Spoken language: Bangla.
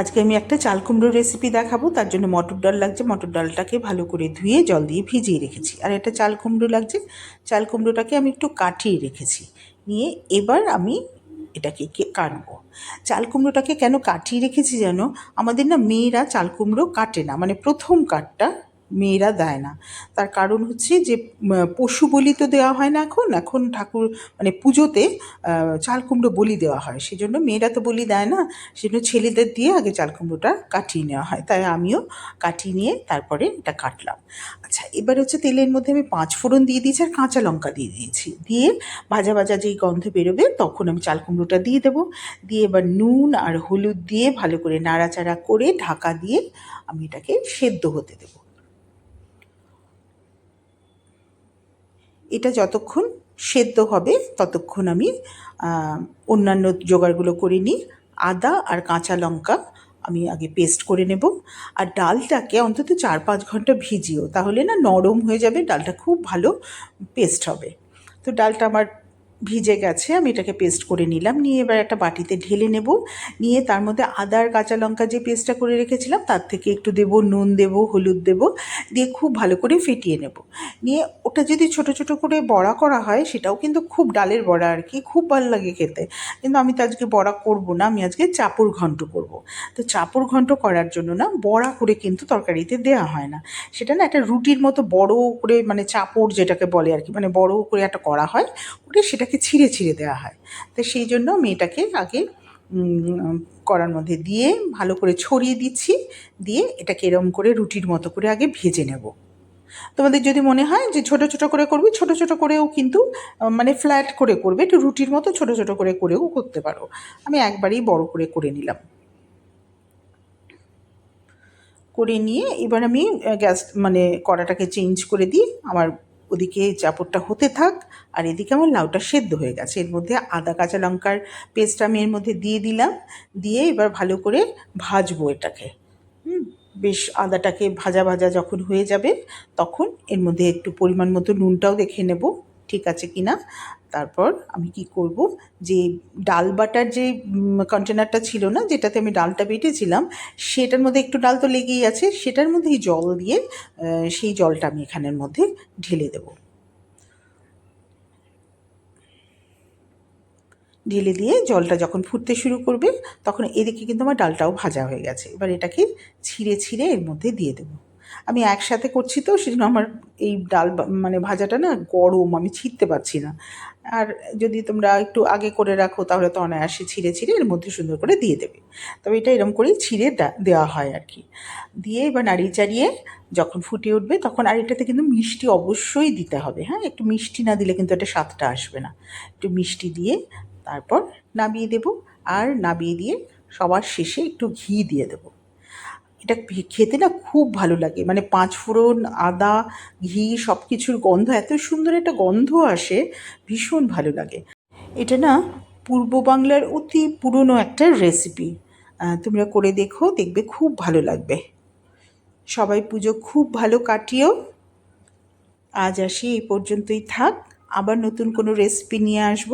আজকে আমি একটা চাল কুমড়ো রেসিপি দেখাবো। তার জন্য মটর ডাল লাগছে। মটর ডালটাকে ভালো করে ধুয়ে, জল দিয়ে ভিজিয়ে রেখেছি। আর একটা চাল কুমড়ো লাগছে। চাল কুমড়োটাকে আমি একটু কাটিয়ে রেখেছি। নিয়ে এবার আমি এটাকে কাটবো। চাল কুমড়োটাকে কেন কাটিয়ে রেখেছি যেন আমাদের না মেয়েরা চাল কুমড়ো কাটে না। মানে প্রথম কাটটা মেয়েরা দেয় না। তার কারণ হচ্ছে যে পশু বলি তো দেওয়া হয় না এখন। এখন ঠাকুর মানে পুজোতে চাল কুমড়ো বলি দেওয়া হয়। সেজন্য মেয়েরা তো বলি দেয় না। সেজন্য ছেলেদের দিয়ে আগে চাল কুমড়োটা কাটিয়ে নেওয়া হয়। তাই আমিও কাটিয়ে নিয়ে তারপরে এটা কাটলাম। আচ্ছা এবার হচ্ছে তেলের মধ্যে আমি পাঁচ ফোড়ন দিয়ে দিয়েছি আর কাঁচা লঙ্কা দিয়ে দিয়েছি। দিয়ে ভাজা ভাজা যেই গন্ধ বেরোবে, তখন আমি চাল কুমড়োটা দিয়ে দেবো। দিয়ে এবার নুন আর হলুদ দিয়ে ভালো করে নাড়াচাড়া করে ঢাকা দিয়ে আমি এটাকে সেদ্ধ হতে দেবো। এটা যতক্ষণ সেদ্ধ হবে, ততক্ষণ আমি অন্যান্য জোগাড়গুলো করে নিই। আদা আর কাঁচা লঙ্কা আমি আগে পেস্ট করে নেব। আর ডালটাকে অন্তত চার পাঁচ ঘণ্টা ভিজিও, তাহলে না নরম হয়ে যাবে, ডালটা খুব ভালো পেস্ট হবে। তো ডালটা আমার ভিজে গেছে, আমি এটাকে পেস্ট করে নিলাম, নিয়ে এবার একটা বাটিতে ঢেলে নেব, নিয়ে তার মধ্যে আদা আর কাঁচা লঙ্কা যে পেস্টটা করে রেখেছিলাম, তার থেকে একটু দেব, নুন দেব, হলুদ দেব, দিয়ে খুব ভালো করে ফেটিয়ে নেব। নিয়ে ওটা যদি ছোট ছোট করে বড়া করা হয়, সেটাও কিন্তু খুব ডালের বড়া আর কি, খুব ভালো লাগে খেতে। কিন্তু আমি তো আজকে বড়া করব না, আমি আজকে চাপড় ঘন্ট করব। তো চাপড় ঘন্ট করার জন্য না, বড়া করে কিন্তু তরকারিতে দেওয়া হয় না। সেটা না একটা রুটির মতো বড় করে মানে চাপড় যেটাকে বলে আর কি মানে বড় করে একটা করা হয় ওটা সেটাকে ছিঁড়ে ছিঁড়ে দেওয়া হয়। তো সেই জন্য মেয়েটাকে আগে কড়ার মধ্যে দিয়ে ভালো করে ছড়িয়ে দিচ্ছি, দিয়ে এটাকে এরম করে রুটির মতো করে আগে ভেজে নেব। তোমাদের যদি মনে হয় যে ছোট ছোট করে করবে, ছোট ছোট করেও কিন্তু মানে ফ্ল্যাট করে করবে, একটু রুটির মতো ছোট ছোট করে করেও করতে পারো। আমি একবারেই বড় করে করে নিলাম। করে নিয়ে এবার আমি গ্যাস মানে কড়াটাকে চেঞ্জ করে দিই, আমার ওদিকে চাপড়টা হতে থাক, আর এদিকে আমার লাউটা সেদ্ধ হয়ে গেছে। এর মধ্যে আদা, কাঁচা লঙ্কার পেস্ট আমি এর মধ্যে দিয়ে দিলাম। দিয়ে এবার ভালো করে ভাজবো এটাকে। হুম, বেশ আদাটাকে ভাজা ভাজা যখন হয়ে যাবে, তখন এর মধ্যে একটু পরিমাণ মতো নুনটাও দেখে নেব। ঠিক আছে কি না তারপর আমি কি করব? যে ডাল বাটার যে কন্টেনারটা ছিল না, যেটাতে আমি ডালটা বেটেছিলাম, সেটার মধ্যে একটু ডাল তো লেগেই আছে, সেটার মধ্যেই জল দিয়ে সেই জলটা আমি এখানের মধ্যে ঢেলে দেবো। ঢেলে দিয়ে জলটা যখন ফুটতে শুরু করবে, তখন এদিকে কিন্তু আমার ডালটাও ভাজা হয়ে গেছে। এবার এটাকে ছিঁড়ে ছিঁড়ে এর মধ্যে দিয়ে দেবো। আমি একসাথে করছি তো, সেজন্য আমার এই ডাল মানে ভাজাটা না গরম, আমি ছিঁড়তে পারছি না। আর যদি তোমরা একটু আগে করে রাখো, তাহলে তো অনায়াসে ছিঁড়ে ছিঁড়ে এর মধ্যে সুন্দর করে দিয়ে দেবে। তবে এটা এরম করেই ছিঁড়ে দেওয়া হয় আর কি। দিয়ে এবার নাড়িয়ে চাড়িয়ে যখন ফুটে উঠবে, তখন আর এটাতে কিন্তু মিষ্টি অবশ্যই দিতে হবে হ্যাঁ? একটু মিষ্টি না দিলে কিন্তু এটা স্বাদটা আসবে না। একটু মিষ্টি দিয়ে তারপর নামিয়ে দেব, আর নামিয়ে দিয়ে সবার শেষে একটু ঘি দিয়ে দেবো। এটা খেতে না খুব ভালো লাগে। মানে পাঁচ ফোড়ন, আদা, ঘি সব কিছুর গন্ধ, এত সুন্দর একটা গন্ধ আসে, ভীষণ ভালো লাগে। এটা না পূর্ব বাংলার অতি পুরনো একটা রেসিপি তোমরা করে দেখো, দেখবে খুব ভালো লাগবে। সবাই পুজো খুব ভালো কাটিও। আজ আসি এই পর্যন্তই থাক। আবার নতুন কোনো রেসিপি নিয়ে আসব।